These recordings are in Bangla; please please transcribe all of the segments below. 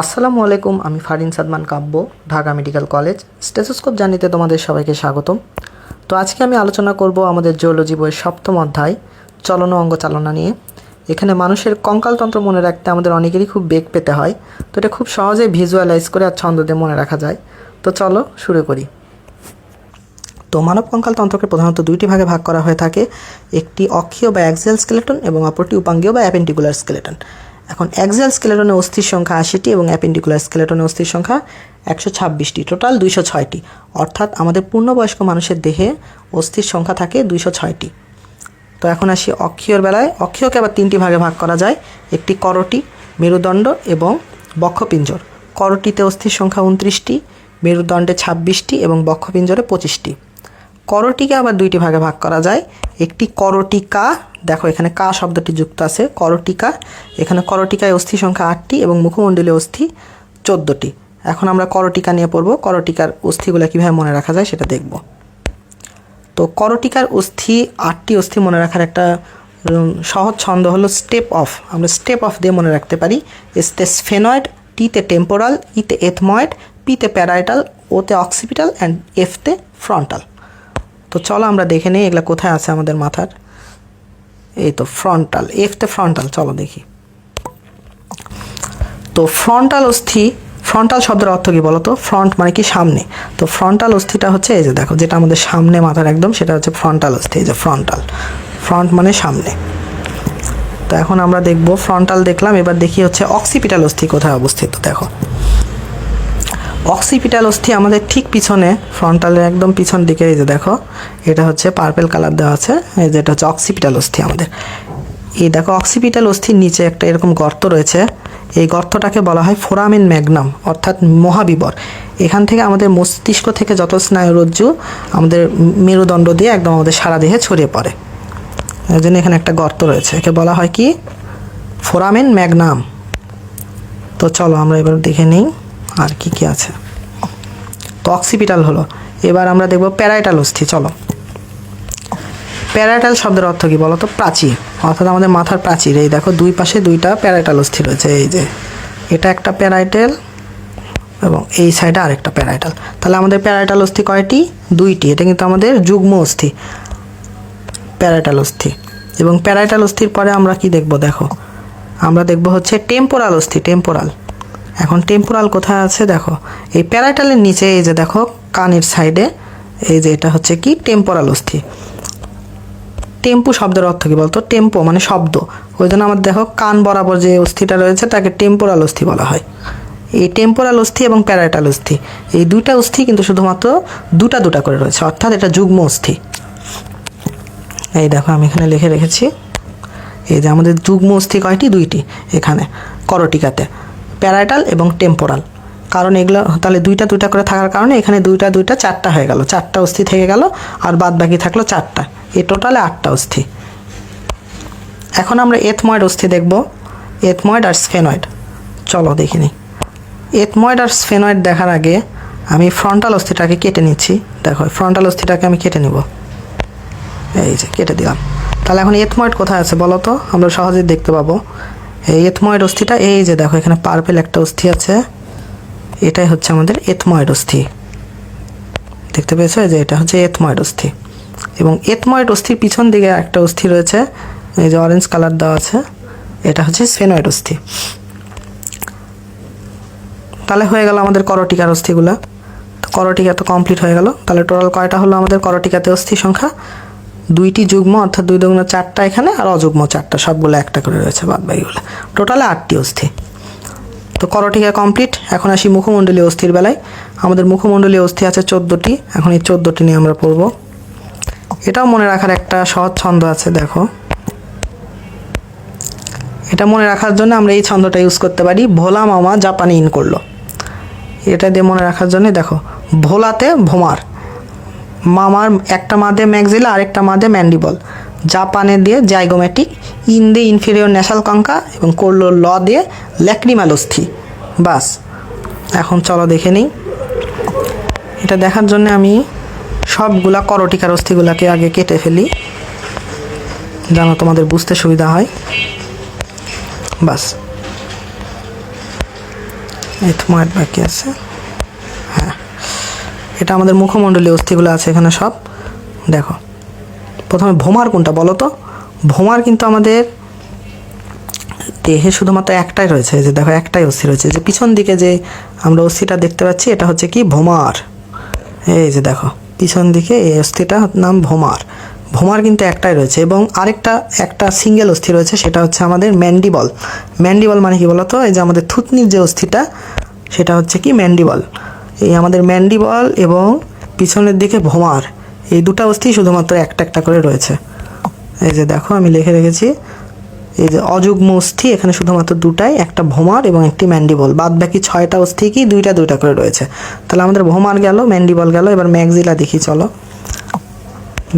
আসসালামু আলাইকুম, আমি Farin Sadman Kabbo, Dhaka medical college. Stethoscope জানিতে তোমাদের সবাইকে স্বাগতম। তো আজকে আমি আলোচনা করব আমাদের জিওলজি বইয়ের সপ্তম অধ্যায়, চলন অঙ্গ চালনা নিয়ে। এখানে মানুষের কঙ্কালতন্ত্র মনে রাখতে আমাদের অনেকেরই খুব বেগ পেতে হয়। তো এটা খুব সহজেই ভিজুয়ালাইজ করে আর ছন্দ দিয়ে মনে রাখা যায়। তো চলো শুরু করি। তো মানব কঙ্কালতন্ত্রকে প্রধানত দুইটি ভাগে ভাগ করা হয়ে থাকে, একটি অক্ষীয় বা অ্যাক্সিয়াল স্কেলেটন এবং অপরটি উপাঙ্গীয় বা অ্যাপেন্ডিকুলার স্কেলেটন এখন অ্যাক্সিয়াল স্কেলেটনে অস্থির সংখ্যা আশিটি এবং অ্যাপেন্ডিকুলার স্কেলেটনে অস্থির সংখ্যা একশো ছাব্বিশটি। টোটাল দুইশো ছয়টি। অর্থাৎ আমাদের পূর্ণবয়স্ক মানুষের দেহে অস্থির সংখ্যা থাকে দুইশো ছয়টি। তো এখন আসি অক্ষীয়র বেলায়। অক্ষীয়কে আবার তিনটি ভাগে ভাগ করা যায়। একটি করটি, মেরুদণ্ড এবং বক্ষপিঞ্জর। করটিতে অস্থির সংখ্যা উনত্রিশটি, মেরুদণ্ডে ছাব্বিশটি এবং বক্ষপিঞ্জরে পঁচিশটি। করটিকে আবার দুইটি ভাগে ভাগ করা যায়। একটি করটিকা, দেখো এখানে কা শব্দটি যুক্ত আছে, করটিকা। এখানে করটিকায় অস্থি সংখ্যা আটটি এবং মুখমণ্ডলীয় অস্থি চোদ্দোটি। এখন আমরা করটিকা নিয়ে পড়ব, করটিকার অস্থিগুলো কীভাবে মনে রাখা যায় সেটা দেখব। তো করটিকার অস্থি, আটটি অস্থি মনে রাখার একটা সহজ ছন্দ হলো স্টেপ অফ আমরা স্টেপ অফ দিয়ে মনে রাখতে পারি। এসতে স্ফেনয়েড টিতে টেম্পোরাল ইতে এথময়েড পিতে প্যারাইটাল ওতে অক্সিপিটাল অ্যান্ড এফতে ফ্রন্টাল তো চলো আমরা দেখে নিই এগুলো কোথায় আছে আমাদের মাথার। এই তো ফ্রন্টাল এফতে ফ্রন্টাল চলো দেখি। তো ফ্রন্টাল অস্থি ফ্রন্টাল শব্দের অর্থ কী বলো তো ফ্রন্ট মানে কি সামনে। তো ফ্রন্টাল অস্থিটা হচ্ছে, এই যে দেখো, যেটা আমাদের সামনে মাথার একদম, সেটা হচ্ছে ফ্রন্টাল অস্থি, এই যে ফ্রন্টাল ফ্রন্ট মানে সামনে। তো এখন আমরা দেখব ফ্রন্টাল দেখলাম, এবার দেখি হচ্ছে অক্সিপিটাল অস্থি কোথায় অবস্থিত, দেখো। অক্সিপিটাল অস্থি আমাদের ঠিক পিছনে ফ্রন্টালের একদম পিছন দিকে এই যে দেখো, এটা হচ্ছে পার্পেল কালার দেওয়া আছে, এই যে এটা হচ্ছে অক্সিপিটাল অস্থি আমাদের। এই দেখো অক্সিপিটাল অস্থির নিচে একটা এরকম গর্ত রয়েছে, এই গর্তটাকে বলা হয় ফোরামিন ম্যাগনাম অর্থাৎ মহাবিবর। এখান থেকে আমাদের মস্তিষ্ক থেকে যত স্নায়ুরজ্জু আমাদের মেরুদণ্ড দিয়ে একদম আমাদের সারা দেহে ছড়িয়ে পড়ে। এই জন্য এখানে একটা গর্ত রয়েছে, একে বলা হয় কি? ফোরামেন ম্যাগনাম তো চলো আমরা এবার দেখে নিই। আর কি কি আছে? অক্সিপিটাল হলো। এবার আমরা দেখব প্যারাইটাল অস্থি, চলো। প্যারাইটাল শব্দের অর্থ কি বলো তো প্রাচীর। অর্থাৎ আমাদের মাথার প্রাচীর। এই দেখো, দুই পাশে দুইটা প্যারাইটাল অস্থি রয়েছে, এই যে। এটা একটা প্যারাইটেল এবং এই সাইডে আরেকটা প্যারাইটাল তাহলে আমাদের প্যারাইটাল অস্থি কয়টি? দুইটি। এটা কিন্তু আমাদের যুগ্ম অস্থি। প্যারাইটাল অস্থি। এবং প্যারাইটাল অস্থির পরে আমরা কি দেখব? দেখো। আমরা দেখব হচ্ছে টেম্পোরাল অস্থি টেম্পোরাল এখন টেম্পোরাল কোথায় আছে দেখো। এই প্যারাইটালের নিচে এই যে দেখো, কানের সাইডে এই যে এটা হচ্ছে কি? টেম্পোরাল অস্থি। টেম্পু শব্দের অর্থ কী বলতো? টেম্পো মানে শব্দ। ওই জন্য আমার দেখো, কান বরাবর যে অস্থিটা রয়েছে, তাকে টেম্পোরাল অস্থি বলা হয়। এই টেম্পোরাল অস্থি এবং প্যারাইটাল অস্থি, এই দুইটা অস্থি কিন্তু শুধুমাত্র দুটা দুটা করে রয়েছে। অর্থাৎ এটা যুগ্ম অস্থি। এই দেখো, আমি এখানে লিখে রেখেছি। এই যে আমাদের যুগ্ম অস্থি কয়টি? দুইটি এখানে, করটিকাতে। প্যারাইটাল এবং টেম্পোরাল। কারণ এগুলো, তাহলে দুইটা দুইটা করে থাকার কারণে এখানে দুইটা দুইটা চারটা হয়ে গেল। চারটা অস্থি থেকে গেল আর বাদ বাকি থাকল চারটা। এ টোটালে আটটা অস্থি। এখন আমরা এথময়েড অস্থি দেখব। এথময়েড আর স্ফেনয়েড। চলো দেখে নিই। এথময়েড আর স্ফেনয়েড দেখার আগে আমি ফ্রন্টাল অস্থিটাকে কেটে নিচ্ছি। দেখো, ফ্রন্টাল অস্থিটাকে আমি কেটে নিব। এই যে, কেটে দিলাম। তাহলে এখন এথময়েড কোথায় আছে বলো তো? আমরা সহজেই দেখতে পাবো। এই এথময়েড অস্থিটা, এই যে দেখো, এখানে পার্পেল একটা অস্থি আছে। এটাই হচ্ছে আমাদের এথময়েড অস্থি। দেখতে পেয়েছ? যে এটা হচ্ছে এথময়েড অস্থি। এবং এথময়েড অস্থির পিছন দিকে একটা অস্থি রয়েছে, এই যে অরেঞ্জ কালার দেওয়া আছে, এটা হচ্ছে স্ফেনয়েড অস্থি। তাহলে হয়ে গেল আমাদের করটিকার অস্থিগুলো। তো করটিকা তো কমপ্লিট হয়ে গেল। তাহলে টোটাল কয়টা হলো আমাদের করটিকাতে অস্থি সংখ্যা? দুইটি যুগ্ম, অর্থাৎ দুই দুগুণ চারটা এখানে আর অযুগ্ম চারটা সবগুলো একটা করে রয়েছে বাদ বাকিগুলো। টোটালে আটটি অস্থি। তো করটিকা কমপ্লিট এখন আসি মুখমণ্ডলীয় অস্থির বেলায়। আমাদের মুখমণ্ডলীয় অস্থি আছে চোদ্দোটি। এখন এই চোদ্দোটি নিয়ে আমরা পড়ব। এটাও মনে রাখার একটা সহজ ছন্দ আছে, দেখো। এটা মনে রাখার জন্য আমরা এই ছন্দটা ইউজ করতে পারি। ভোলা মামা জাপানি ইন করল। এটা দিয়ে মনে রাখার জন্য দেখো, ভোলাতে ভোমার। মামার, একটা মাদে ম্যাগজিলা আরেকটা মাদে ম্যান্ডিবল। জাপানে দিয়ে জাইগোমেটিক ইন দিয়ে ইনফিরিয়র ন্যাশাল কঙ্কা এবং করল ল দিয়ে ল্যাক্রিমালস্থি। বাস, এখন চলো দেখে নিই। এটা দেখার জন্য আমি সবগুলা করটিকার অস্থিগুলাকে আগে কেটে ফেলি, যেন তোমাদের বুঝতে সুবিধা হয়। বাস এথময়েড বাকি আছে। এটা আমাদের মুখমণ্ডলী অস্থিগুলো আছে এখানে সব। দেখো। প্রথমে ভোমার কোনটা বলো তো? ভোমার কিন্তু আমাদের দেহে শুধুমাত্র একটাই রয়েছে যে দেখো একটাই অস্থি রয়েছে। যে পিছন দিকে যে আমরা অস্থিটা দেখতে পাচ্ছি, এটা হচ্ছে কি? ভোমার। এই যে দেখো, পিছন দিকে এই অস্থিটা নাম ভোমার। ভোমার কিন্তু একটাই রয়েছে এবং আরেকটা, একটা সিঙ্গেল অস্থি রয়েছে, সেটা হচ্ছে আমাদের ম্যান্ডিবল। ম্যান্ডিবল মানে কি বলতো এই যে আমাদের থুতনির যে অস্থিটা, সেটা হচ্ছে কি? ম্যান্ডিবল। এই আমাদের ম্যান্ডিবল এবং পিছনের দিকে ভোমার, এই দুটো অস্থি শুধুমাত্র একটা একটা করে রয়েছে। এই যে দেখো, আমি লিখে রেখেছি, এই যে অযুগ্ম অস্থি, এখানে শুধুমাত্র দুটাই, একটা ভোমার এবং একটি ম্যান্ডিবল বাদ বাকি ছয়টা অস্থি কি, দুইটা দুইটা করে রয়েছে। তাহলে আমাদের ভোমার গেল ম্যান্ডিবল গেল, এবার ম্যাগজিলা দেখি, চলো।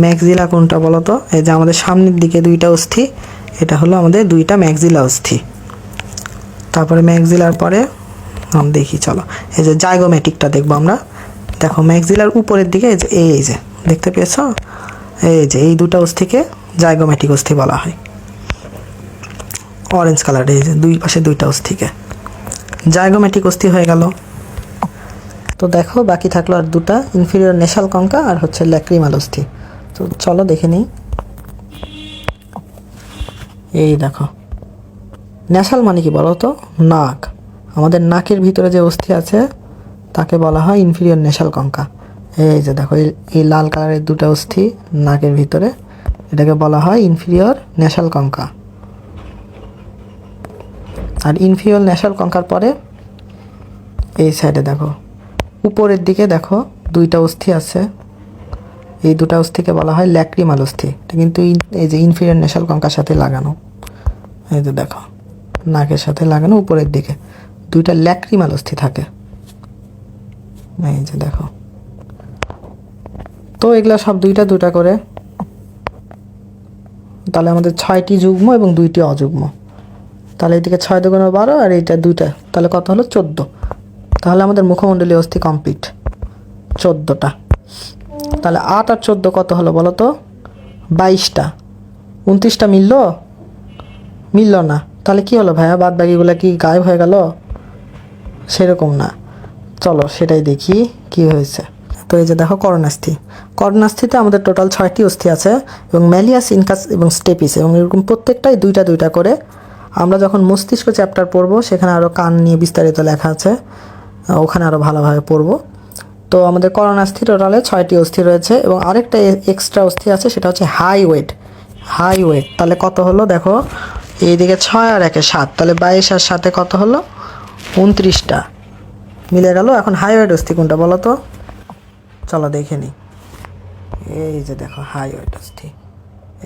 ম্যাগজিলা কোনটা বলো তো? এই যে আমাদের সামনের দিকে দুইটা অস্থি, এটা হলো আমাদের দুইটা ম্যাগজিলা অস্থি। তারপরে ম্যাগজিলার পরে দেখি, চলো। এই যে জাইগোমেটিকটা দেখব আমরা। দেখো ম্যাগজিলার উপরের দিকে এই যে এই যে, দেখতে পেয়েছ? এই যে, এই দুটো অস্থিকে জাইগোমেটিক অস্থি বলা হয়। অরেঞ্জ কালার এই যে, দুই পাশে দুইটা অস্থিকে। জাইগোমেটিক অস্থি হয়ে গেল। তো দেখো, বাকি থাকল আর দুটা ইনফিরিয়র নেশাল কঙ্কা আর হচ্ছে ল্যাক্রিমাল অস্থি। তো চলো, দেখে নিই। এই দেখো। ন্যাসাল মানে কি বলো তো নাক। আমাদের নাকের ভিতরে যে অস্থি আছে, তাকে বলা হয় ইনফিরিয়র নেশাল কঙ্কা এই যে দেখো, এই- লাল কালারের দুটো অস্থি নাকের ভিতরে, এটাকে বলা হয় ইনফিরিয়র নেশাল কঙ্কা আর ইনফিরিয়র নেশাল কঙ্কার পরে, এই সাইডে দেখো, উপরের দিকে দেখো, দুইটা অস্থি আছে। এই দুটা অস্থিকে বলা হয় ল্যাক্রিমাল অস্থি। এটা কিন্তু এই যে ইনফিরিয়র নেশাল কঙ্কার সাথে লাগানো। এই যে দেখো, নাকের সাথে লাগানো উপরের দিকে। দুইটা ল্যাক্রিমাল অস্থি থাকে। এই যে দেখো। তো এগুলা সব দুইটা দুইটা করে। তাহলে আমাদের ছয়টি যুগ্ম এবং দুইটি অযুগ্ম। তাহলে এদিকে ছয় দুগুণ বারো আর এইটা দুইটা। তাহলে কত হলো? চোদ্দ। তাহলে আমাদের মুখমণ্ডলী অস্থি কমপ্লিট চোদ্দোটা। তাহলে আট আর চোদ্দ কত হলো বলো তো? বাইশটা। উনত্রিশটা মিললো? মিললো না। তাহলে কি হলো ভাইয়া? বাদ বাকিগুলো কি গায়েব হয়ে গেল? সেরকম না। চলো সেটাই দেখি কি হয়েছে। তো এই যে দেখো করোনাস্থি করোনাস্থিতে আমাদের টোটাল ছয়টি অস্থি আছে এবং ম্যালিয়াস ইনকাস এবং স্টেপিস এবং এরকম প্রত্যেকটাই দুইটা দুইটা করে আমরা যখন মস্তিষ্ক চ্যাপ্টার পড়ব, সেখানে আরও কান নিয়ে বিস্তারিত লেখা আছে। ওখানে আরও ভালোভাবে পড়ব। তো আমাদের করোনাস্থি টোটালে ছয়টি অস্থি রয়েছে এবং আরেকটা এক্সট্রা অস্থি আছে, সেটা হচ্ছে হাই ওয়েট হাই ওয়েট তাহলে কত হলো দেখো? এইদিকে ছয় আর একে সাত, তাহলে বাইশ আর সাথে কত হলো? উনত্রিশটা। মিলে গেল, এখন হাই ওয়েট অস্থি কোনটা বলো তো? চলো দেখে নিই এই যে দেখো হাই ওয়েট অস্থি।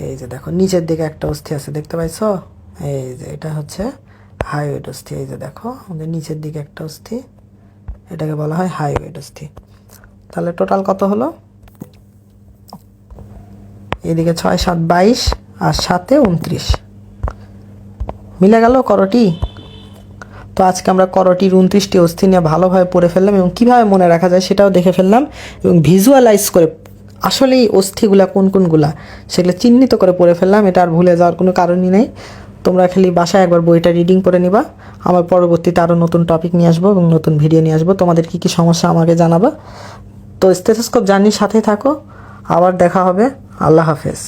এই যে দেখো, নিচের দিকে একটা অস্থি আছে, দেখতে পাইছো? এই যে, এটা হচ্ছে হাই ওয়েট অস্থি। এই যে দেখো, আমাদের নিচের দিকে একটা অস্থি। এটাকে বলা হয় হাই ওয়েট অস্থি। তাহলে টোটাল কত হলো? এদিকে ছয়, সাত, বাইশ, আর সাতে, উনত্রিশ। মিলে গেল করটি? তো আজকে আমরা করটির উনত্রিশটি অস্থি নিয়ে ভালোভাবে পড়ে ফেললাম এবং কীভাবে মনে রাখা যায় সেটাও দেখে ফেললাম এবং ভিজুয়ালাইজ করে আসলে এই অস্থিগুলা কোন কোনগুলা সেগুলো চিহ্নিত করে পড়ে ফেললাম, এটা আর ভুলে যাওয়ার কোনো কারণই নেই। তোমরা খালি বাসায় একবার বইটা রিডিং করে নিবা। আমার পরবর্তীতে আরও নতুন টপিক নিয়ে আসব এবং নতুন ভিডিও নিয়ে আসব। তোমাদের কী কী সমস্যা আমাকে জানাবা? তো স্টেথোস্কোপ জার্নির সাথে থাকো। আবার দেখা হবে। আল্লাহ হাফেজ।